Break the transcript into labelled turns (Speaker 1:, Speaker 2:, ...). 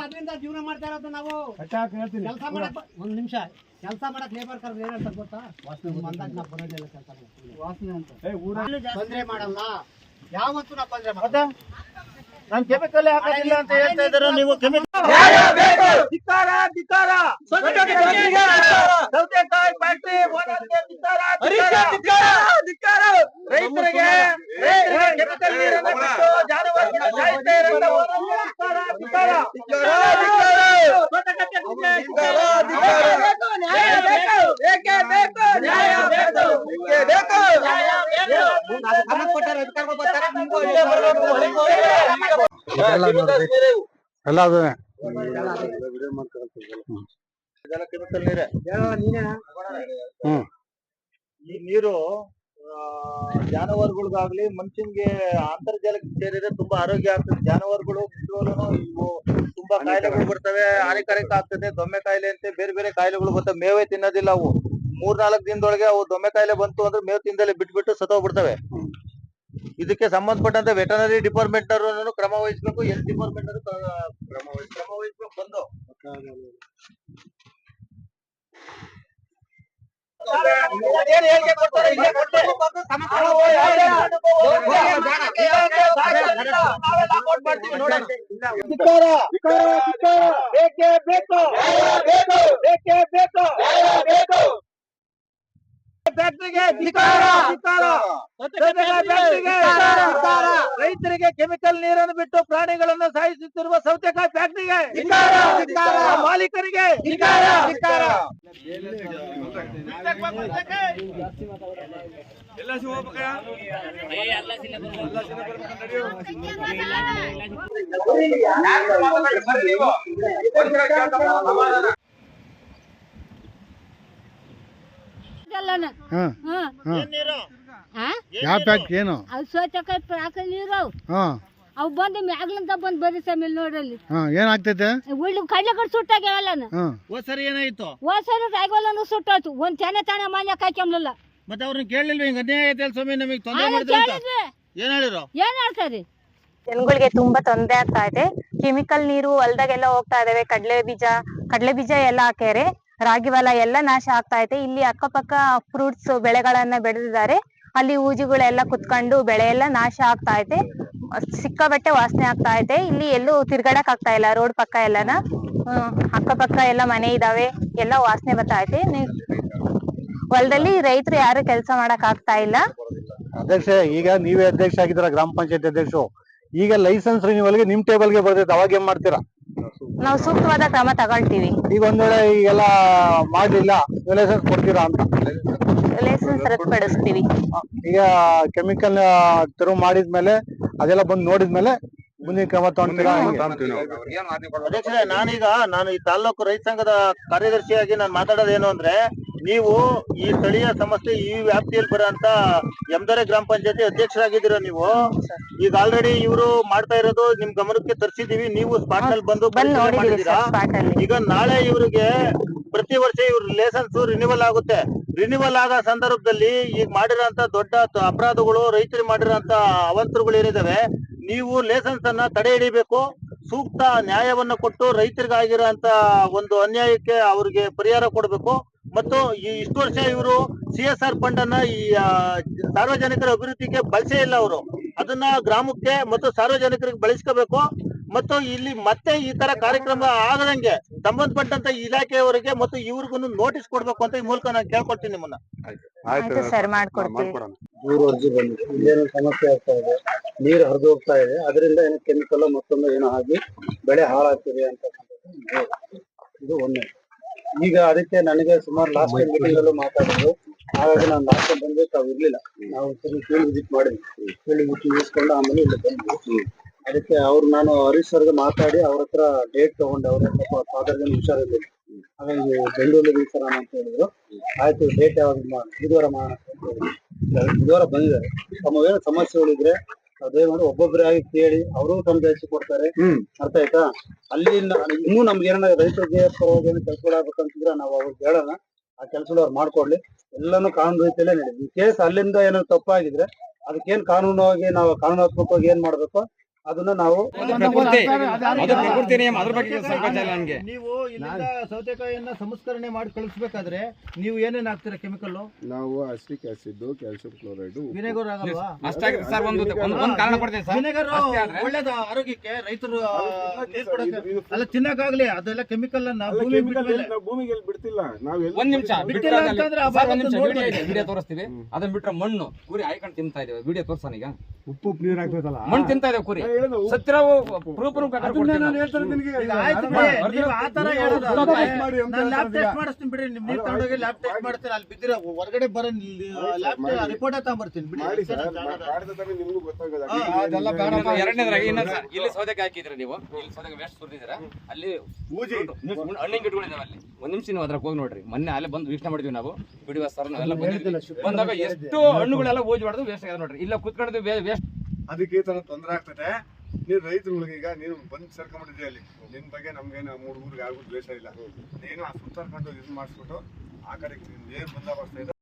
Speaker 1: ಅದರಿಂದ ಜೀವನ ಮಾಡ್ತಾ ಇರೋದು ನಾವು ಕೆಲಸ ಮಾಡಕ್ ಒಂದ್ ನಿಮಿಷ. ಕೆಲಸ ಮಾಡಕ್ ಲೇಬರ್ ಕರ್ದು ಏನಂತ ಗೊತ್ತಾ? ಬಂದಾಗ ನಾವು ಬರೋದಿಲ್ಲ ಕೆಲಸ ತೊಂದ್ರೆ ಮಾಡಲ್ಲ. ಯಾವತ್ತೂ ನಾವು ತೊಂದ್ರೆ ಮಾಡಲ್ಲ.
Speaker 2: ನಾನು ಕೆಮಿಕಲ್ ಹಾಕೋದಿಲ್ಲ ಅಂತ ಹೇಳ್ತಾ ಇದ್ದಾರೆ ನೀವು? ಕೆಮಿಕಲ್ ಧಿಕ್ಕಾರ ಧಿಕ್ಕಾರ ಸೌತೆಕಾಯಿ ಫ್ಯಾಕ್ಟರಿ ಓನರ್ಗೆ ಧಿಕ್ಕಾರ ಧಿಕ್ಕಾರ ರೈತರಿಗೆ ರೈತರಿಗೆ ಕೆಮಿಕಲ್ ನೀರನ್ನು ಬಿಟ್ಟು ಜಾನುವಾರುಗಳನ್ನ ಸಾಯಿಸ್ತಾ ಇರೋಂಥ ಓನರ್ಗೆ ಧಿಕ್ಕಾರ ಧಿಕ್ಕಾರ ತೋಟಗಾರಿಕೆಗೆ ಧಿಕ್ಕಾರ ಬೇಕು, ನ್ಯಾಯ ಬೇಕು, ಬೇಕೇ ಬೇಕು, ನ್ಯಾಯ ಬೇಕು, ಬೇಕೇ ಬೇಕು, ನ್ಯಾಯ ಬೇಕು. ನಮಗ್ ಕೊಟ್ಟಾರೆ, ಅಧಿಕಾರಿಗಳು ಬರ್ತಾರೆ, ನಿಮ್ಗೂ ಇಲ್ಲೇ ಬರ್ಬೇಕು, ಹೊರಗೆ ಹೋಗಿ.
Speaker 3: ಎಲ್ಲ
Speaker 2: ನೀರೇ ಜಾನುವಾರುಗಳಿಗಾಗ್ಲಿ ಮನುಷ್ಯನ್ಗೆ ಅಂತರ್ಜಲಕ್ಕೆ ಸೇರಿದ್ರೆ ತುಂಬಾ ಆರೋಗ್ಯ ಆಗ್ತದೆ. ಜಾನುವಾರುಗಳು ತುಂಬಾ ಕಾಯಿಲೆಗಳು ಬರ್ತವೆ. ಹಾನಿಕಾರಕ ಆಗ್ತದೆ. ದೊಮ್ಮೆ ಕಾಯಿಲೆ ಅಂತೆ, ಬೇರೆ ಬೇರೆ ಕಾಯಿಲೆಗಳು ಬರ್ತವೆ. ಮೇವೇ ತಿನ್ನೋದಿಲ್ಲ ಅವು. ಮೂರ್ ನಾಲ್ಕು ದಿನದೊಳಗೆ ಅವು ದೊಮ್ಮೆ ಕಾಯಿಲೆ ಬಂತು ಅಂದ್ರೆ ಮೇವು ತಿಂದಲೇ ಬಿಟ್ಬಿಟ್ಟು ಸತ್ತೋಗ್ಬಿಡ್ತವೆ ಇದಕ್ಕೆ ಸಂಬಂಧಪಟ್ಟಂತೆ ವೆಟನರಿ ಡಿಪಾರ್ಟ್ಮೆಂಟ್ ಅವರು ಕ್ರಮ ವಹಿಸ್ಬೇಕು, ಹೆಲ್ತ್ ಡಿಪಾರ್ಟ್ಮೆಂಟ್ ಅವರು ಕ್ರಮ ವಹಿಸ್- ಕ್ರಮ ವಹಿಸ್ಬೇಕು ಬಂದು ಬೇಕು. ಧಿಕ್ಕಾರ. ಬೇಕೇ ಬೇಕು. ಬೇಕೇ ಬೇಕು. ಫ್ಯಾಕ್ಟರಿಗೆ. ರೈತರಿಗೆ ಕೆಮಿಕಲ್ ನೀರನ್ನು ಬಿಟ್ಟು ಪ್ರಾಣಿಗಳನ್ನು ಸಾಯಿಸುತ್ತಿರುವ ಸೌತೆಕಾಯಿ ಫ್ಯಾಕ್ಟರಿಗೆ ಮಾಲೀಕರಿಗೆ ಧಿಕ್ಕಾರ.
Speaker 4: ಇದೆಲ್ಲನ.
Speaker 3: ಹಾ
Speaker 4: ಹಾ.
Speaker 3: ಹಾ
Speaker 2: ಏನ್ ನೀರು?
Speaker 4: ಆ?
Speaker 3: ಯಾವ ಪ್ಯಾಕ್ ಏನು?
Speaker 4: ಅವು ಸೋತಕಾಯಿ ಪ್ರಾಕ ನೀರು ಅವು.
Speaker 3: ಹಾ.
Speaker 4: ಅವು ಬಂದು ಮ್ಯಾಗ್ಲಿಂದ ಬಂದು ಬರೀ ಮೇಲೆ ನೋಡಲ್ಲಿ
Speaker 3: ಹಾ ಏನಾಗ್ತೈತೆ
Speaker 4: ಉಳ್ಳು ಕಡ್ಲೆಗಡೆ ಸುಟ್ಟಾಗ್ಯಾವಲ್ಲನ
Speaker 3: ಹಾ
Speaker 2: ಹೋದ್ ಸರಿ ಏನಾಯ್ತು?
Speaker 4: ಹೋದ್ಸರಿ ರಾಯಗೋಲನು ಸುಟ್ಟೋಯ್ತು. ಒಂದ್ ಚೆನ್ನ ತಾನೆ ಮಾನ್ಯ ಕಾಯ್ಕೊಂಬ್ಲಿಲ್ಲ
Speaker 2: ಮತ್ತೆ ಅವ್ರನ್ನ ಕೇಳಲಿಲ್ವ ಹಿಂಗ ಅನ್ಯಾಯ ಐತೆ ಸ್ವಾಮಿ? ನಮಗೆ ತೊಂದರೆ
Speaker 4: ಆಗ
Speaker 2: ಮಾಡಿದ್ರು ಅಂತ.
Speaker 4: ಕೇಳಿದ್ವಿ.
Speaker 2: ಏನ್ ಹೇಳಿದ್ರು?
Speaker 4: ಏನ್ ಹೇಳ್ತಾರೆ?
Speaker 5: ಜನಗಳಿಗೆ ತುಂಬಾ ತೊಂದರೆ ಆಗ್ತಾ ಇದೆ. ಕೆಮಿಕಲ್ ನೀರು ಹೊಲ್ದಾಗೆಲ್ಲ ಹೋಗ್ತಾ ಇದಾವೆ. ಕಡ್ಲೆ ಬೀಜ ಕಡ್ಲೆ ಬೀಜ ಎಲ್ಲ ಹಾಕ್ಯಾರೆ. ರಾಗಿ ಹೊಲ ಎಲ್ಲ ನಾಶ ಆಗ್ತಾ ಇದೆ. ಇಲ್ಲಿ ಅಕ್ಕಪಕ್ಕ ಫ್ರೂಟ್ಸ್ ಬೆಳೆಗಳನ್ನ ಬೆಳೆದಿದ್ದಾರೆ. ಅಲ್ಲಿ ಹೂಜಿಗಳೆಲ್ಲ ಕುತ್ಕೊಂಡು ಬೆಳೆ ಎಲ್ಲ ನಾಶ ಆಗ್ತಾ ಇದೆ. ಸಿಕ್ಕಾಬಟ್ಟೆ ವಾಸನೆ ಆಗ್ತಾ ಇದೆ. ಇಲ್ಲಿ ಎಲ್ಲೂ ತಿರ್ಗಾಡಕ್ ಆಗ್ತಾ ಇಲ್ಲ. ರೋಡ್ ಪಕ್ಕ ಎಲ್ಲನ. ಅಕ್ಕಪಕ್ಕ ಎಲ್ಲ ಮನೆ ಇದಾವೆ. ಎಲ್ಲ ವಾಸನೆ ಬರ್ತಾ ಐತೆ ಹೊಲದಲ್ಲಿ ರೈತರು ಯಾರು ಕೆಲಸ ಮಾಡಕ್ ಆಗ್ತಾ ಇಲ್ಲ.
Speaker 3: ಅಧ್ಯಕ್ಷ, ಈಗ ನೀವೇ ಅಧ್ಯಕ್ಷ ಆಗಿದ್ದೀರಾ, ಗ್ರಾಮ ಪಂಚಾಯತ್ ಅಧ್ಯಕ್ಷರು. ಈಗ ಲೈಸೆನ್ಸ್ ರಿನ್ಯೂವಲ್ಗೆ ನಿಮ್ ಟೇಬಲ್ಗೆ ಬರ್ತೈತೆ. ಅವಾಗ ಏನ್ ಮಾಡ್ತೀರಾ?
Speaker 5: ನಾವು ಸೂಕ್ತವಾದ ಕ್ರಮ ತಗೊಳ್ತೀವಿ.
Speaker 3: ಈಗ ಒಂದ್ ವೇಳೆ ಈಗೆಲ್ಲ ಮಾಡ್ಲಿಲ್ಲ ಲೈಸೆನ್ಸ್ ಕೊಡ್ತೀರಾ ಅಂತ?
Speaker 5: ಲೈಸೆನ್ಸ್ ರದ್ದುಪಡಿಸ್ತೀವಿ.
Speaker 3: ಈಗ ಕೆಮಿಕಲ್ ತೆರವು ಮಾಡಿದ್ಮೇಲೆ ಅದೆಲ್ಲ ಬಂದು ನೋಡಿದ್ಮೇಲೆ ಮುಂದಿನ ಕ್ರಮ?
Speaker 2: ಅಧ್ಯಕ್ಷರೇ ನಾನೀಗ ನಾನು ಈ ತಾಲ್ಲೂಕು ರೈತ ಸಂಘದ ಕಾರ್ಯದರ್ಶಿಯಾಗಿ ನಾನು ಮಾತಾಡೋದೇನು ಅಂದ್ರೆ ನೀವು ಈ ಸ್ಥಳೀಯ ಸಮಸ್ಯೆ ಈ ವ್ಯಾಪ್ತಿಯಲ್ಲಿ ಬರೋಂತ ಯಮದರೆ ಗ್ರಾಮ ಪಂಚಾಯತಿ ಅಧ್ಯಕ್ಷರಾಗಿದ್ದೀರಾ ನೀವು? ಈಗ ಆಲ್ರೆಡಿ ಇವರು ಮಾಡ್ತಾ ಇರೋದು ನಿಮ್ ಗಮನಕ್ಕೆ ತರಿಸಿದೀವಿ ನೀವು ಸ್ಪಾಟ್ನಲ್ಲಿ ಬಂದು ಮಾಡಿದ್ದೀರಾ? ಈಗ ನಾಳೆ ಇವರಿಗೆ ಪ್ರತಿ ವರ್ಷ ಇವ್ರ ಲೈಸೆನ್ಸ್ ರಿನಿವಲ್ ಆಗುತ್ತೆ. ರಿನಿವಲ್ ಆದ ಸಂದರ್ಭದಲ್ಲಿ ಈಗ ಮಾಡಿರೋಂತ ದೊಡ್ಡ ಅಪರಾಧಗಳು ರೈತರು ಮಾಡಿರೋಂತ ಅವಂತರಗಳು ಏನಿದಾವೆ ನೀವು ಲೈಸೆನ್ಸ್ ಅನ್ನ ತಡೆ ಹಿಡಿಬೇಕು. ಸೂಕ್ತ ನ್ಯಾಯವನ್ನ ಕೊಟ್ಟು ರೈತರಿಗಾಗಿರೋಂತ ಒಂದು ಅನ್ಯಾಯಕ್ಕೆ ಅವ್ರಿಗೆ ಪರಿಹಾರ ಕೊಡಬೇಕು. ಮತ್ತು ಈ ಇಷ್ಟು ವರ್ಷ ಇವರು ಸಿ ಎಸ್ ಆರ್ ಫಂಡ್ ಅನ್ನ ಈ ಆ, ಸಾರ್ವಜನಿಕರ ಅಭಿವೃದ್ಧಿಗೆ ಬಳಸೇ ಇಲ್ಲ ಅವರು. ಅದನ್ನ ಗ್ರಾಮಕ್ಕೆ ಮತ್ತು ಸಾರ್ವಜನಿಕರಿಗೆ ಬಳಸ್ಕೋಬೇಕು. ಮತ್ತು ಇಲ್ಲಿ ಮತ್ತೆ ಈ ತರ ಕಾರ್ಯಕ್ರಮ ಆಗದಂಗೆ ಸಂಬಂಧಪಟ್ಟಂತ ಇಲಾಖೆಯವರಿಗೆ ಮತ್ತು ಇವ್ರಿಗೂ ನೋಟಿಸ್ ಕೊಡ್ಬೇಕು ಅಂತ ಈ ಮೂಲಕ ನಾನು ಕೇಳ್ಕೊಳ್ತೀನಿ ನಿಮ್ಮನ್ನ.
Speaker 5: ಆಯ್ತು ಸರ್ ಮಾಡ್ಕೊಡ್ತೀವಿ.
Speaker 6: ದೂರು ಅರ್ಜಿ ಬಂದಿದೆ. ಇಲ್ಲೇನೋ ಸಮಸ್ಯೆ ಆಗ್ತಾ ಇದೆ? ನೀರು ಹರಿದು ಹೋಗ್ತಾ ಇದೆ. ಅದರಿಂದ ಏನೋ ಕೆಮಿಕಲ್ ಮತ್ತೊಂದು ಏನೋ ಆಗಿ ಬೆಳೆ ಹಾಳಾಗ್ತಿದೆ ಅಂತ. ಇದು ಒಂದೇ ಈಗ ಅದಕ್ಕೆ ನನಗೆ ಸುಮಾರು ಲಾಸ್ಟ್ ಟೈಮ್ ಮೀಟಿಂಗ್ ಅಲ್ಲೂ ಮಾತಾಡಿದ್ರು. ಹಾಗಾಗಿ ನಾನು ಲಾಸ್ಟ್ ಟೈಮ್ ಬಂದ್ರೆ ತಾವು ಇರ್ಲಿಲ್ಲ. ನಾವು ಸರಿ ಫೀಲ್ಡ್ ವಿಸಿಟ್ ಮಾಡಿದ್ವಿ. ಫೀಲ್ಡ್ ವಿಸಿಟ್ ಮುಗಿಸ್ಕೊಂಡು ಆಮೇಲೆ ಇಲ್ಲಿ ಬಂದ್ವಿ. ಅದಕ್ಕೆ ಅವ್ರು ನಾನು ಹರೀಶ್ ಸರ್ಗೆ ಮಾತಾಡಿ ಅವ್ರ ಹತ್ರ ಡೇಟ್ ತಗೊಂಡೆ ಅವ್ರ ಫಾದರ್ಗೆ ಹುಷಾರಿಲ್ಲ ಹಾಗಾಗಿ ಬೆಂಗಳೂರಲ್ಲಿ ಸರ್ ಅಂತ ಹೇಳಿದ್ರು. ಆಯ್ತು ಡೇಟ್ ಯಾವಾಗ ಬುಧವಾರ ಮಾಡೋಣ. ಬುಧವಾರ ಬಂದಿದ್ದಾರೆ. ತಮ್ಮ ಏನೋ ಸಮಸ್ಯೆಗಳಿದ್ರೆ ಅದೇ ಮಾಡಿ ಒಬ್ಬೊಬ್ಬರಾಗಿ ಕೇಳಿ ಅವರು ಸಂಜಾಯಿಸಿ ಕೊಡ್ತಾರೆ. ಅರ್ಥ ಆಯ್ತಾ? ಅಲ್ಲಿ ಇನ್ನೂ ನಮ್ಗೆ ಏನಾರ ರೈತರಿಗೆ ಪರವಾಗಿ ಕೆಲಸಗಳಾಗಬೇಕಂತಿದ್ರೆ ನಾವು ಅವ್ರಿಗೆ ಹೇಳೋಣ. ಆ ಕೆಲಸಗಳು ಅವ್ರು ಮಾಡ್ಕೊಡ್ಲಿ. ಎಲ್ಲಾನು ಕಾನೂನು ರೀತಿಯಲ್ಲೇ ನಡೀಲಿ. ಕೇಸ್ ಅಲ್ಲಿಂದ ಏನೋ ತಪ್ಪಾಗಿದ್ರೆ ಅದಕ್ಕೇನ್ ಕಾನೂನಾಗಿ ನಾವು ಕಾನೂನಾತ್ಮಕವಾಗಿ ಏನ್ ಮಾಡ್ಬೇಕು? ಅದನ್ನ ನಾವು
Speaker 2: ನೀವು ಇಲ್ಲಿಂದ ಸೌತೆಕಾಯಿಯನ್ನ ಸಂಸ್ಕರಣೆ ಮಾಡಿ ಕಳಿಸ್ಬೇಕಾದ್ರೆ ನೀವು ಏನೇನ್ ಹಾಕ್ತೀರಾ ಕೆಮಿಕಲ್
Speaker 7: ನಾವು acetic acid calcium chloride
Speaker 2: vinegar ಆಗಲ್ವಾ?
Speaker 8: ಅಷ್ಟಾಗಿ ಸರ್ ಒಂದು ಒಂದು ಒಂದು ಕಾರಣ ಕೊಡ್ತೀನಿ ಸರ್.
Speaker 2: ವಿನೆಗರ್ ಒಳ್ಳೇದ ಆರೋಗ್ಯಕ್ಕೆ ರೈತರು ಅಲ್ಲ ತಿನ್ನಕ್ಕಾಗ್ಲಿ ಅದೆಲ್ಲ ಕೆಮಿಕಲ್ ಅನ್ನ
Speaker 7: ಭೂಮಿಗೆ ಬಿಡ್ತಿಲ್ಲ. ನಾವು
Speaker 8: ಒಂದ್ ನಿಮಿಷ
Speaker 2: ಬಿಟ್ಟಿಲ್ಲ ಅಂತಂದ್ರೆ ಆ
Speaker 8: ಸರ್ ಒಂದ್ ನಿಮಿಷ ವಿಡಿಯೋ ಇದೆ ವಿಡಿಯೋ ತೋರಿಸ್ತೀವಿ. ಅದನ್ನ ಬಿಟ್ರೆ ಮಣ್ಣು ಕುರಿ ಆಯ್ಕೊಂಡು ತಿಂತಾ ಇದೇವೆ. ವಿಡಿಯೋ ತೋರ್ಸೋಣ ಈಗ.
Speaker 3: ಉಪ್ಪು ಉಪ್ಪು ನೀರ್ ಹಾಕ್ಬೇಕಲ್ಲ.
Speaker 8: ಮಣ್ಣು ತಿಂತಾ ಇದೆ ಕುರಿ. ಸತ್ತಿರವು ಪ್ರೂಫ್ ಪ್ರೂಫ್
Speaker 2: ಈಗ ಆಯ್ತು ಬಿಡಿ, ನೀವು ಆ ತರ ಹೇಳೋದು
Speaker 3: ಮಾಡಿ
Speaker 2: ನಾನು ಲ್ಯಾಬ್
Speaker 3: ಹೇಳ್ತಾರೆ
Speaker 2: ಟೆಸ್ಟ್ ಮಾಡಿಸ್ತೀನಿ ಬಿಡಿ. ನಿಮ್ ನೀರ್ ತಗೊಂಡೋಗಿ ಲ್ಯಾಬ್ ಟೆಸ್ಟ್ ಮಾಡ್ತೀನಿ. ಅಲ್ಲಿ ಬಿದ್ದಿರ ಹೊರಗಡೆ ಬರೋ ಲ್ಯಾಬ್ ರಿಪೋರ್ಟ್ ತಗೊಂಬರ್ತೀನಿ ಬಿಡಿ.
Speaker 7: ನಿಮ್ಗೂ
Speaker 3: ಅದೆಲ್ಲ ಬೇಡ.
Speaker 8: ಎರಡನೇದ್ರಾಗ ಇನ್ನೊಂದ್ ಇಲ್ಲಿ ಸೌದೆಗೆ ಹಾಕಿದ್ರೆ ನೀವು ಇಲ್ಲಿ ಸೌದೆಗೆ ವೇಸ್ಟ್ ಸುರಿದಿರ ಅಲ್ಲಿ ಹಣ್ಣಿನ ಗಿಡಗಳಿದಾವೆ ಅಲ್ಲಿ. ಒಂದ್ ನಿಮಿಷ ನೀವು ಅದ್ರಾಗ ಹೋಗಿ ನೋಡ್ರಿ. ಮೊನ್ನೆ ಅಲ್ಲೇ ಬಂದು ವೀಕ್ಷಣೆ ಮಾಡಿದ್ವಿ ನಾವು. ಬಿಡುವ ಸರ್ ನಾವೆಲ್ಲ ಬಂದಿದ್ವಿ. ಬಂದಾಗ ಎಷ್ಟು ಹಣ್ಣುಗಳೆಲ್ಲ ಓಜ್ ಮಾಡಿದ್ವು ವೇಸ್ಟ್ ಆಗಿದೆ ನೋಡ್ರಿ. ಇಲ್ಲ ಕುತ್ಕೊಂಡಿದ್ವಿ ವೇಸ್ಟ್
Speaker 7: ಅದಕ್ಕೆ ಈ ತರ ತೊಂದರೆ ಆಗ್ತದೆ. ನೀನು ರೈತರುಗಳಿಗೆ ಈಗ ನೀನು ಬಂದ್ ಸೇರ್ಕೊಂಡ್ಬಿಟ್ಟಿದ್ದೆ ಅಲ್ಲಿ. ನಿನ್ನ ಬಗ್ಗೆ ನಮ್ಗೇನು ಮೂರ್ ಊರಿಗೆ ಯಾರಿಗೂ ದ್ವೇಷ ಇಲ್ಲ. ನೀನು ಆ ಸುತ್ತಾರ್ಕೊಂಡು ಇದು ಮಾಡಿಸ್ಬಿಟ್ಟು ಆ ಕಡೆ ಏನ್ ಬಂದೋಬಸ್ತ ಇದೆ.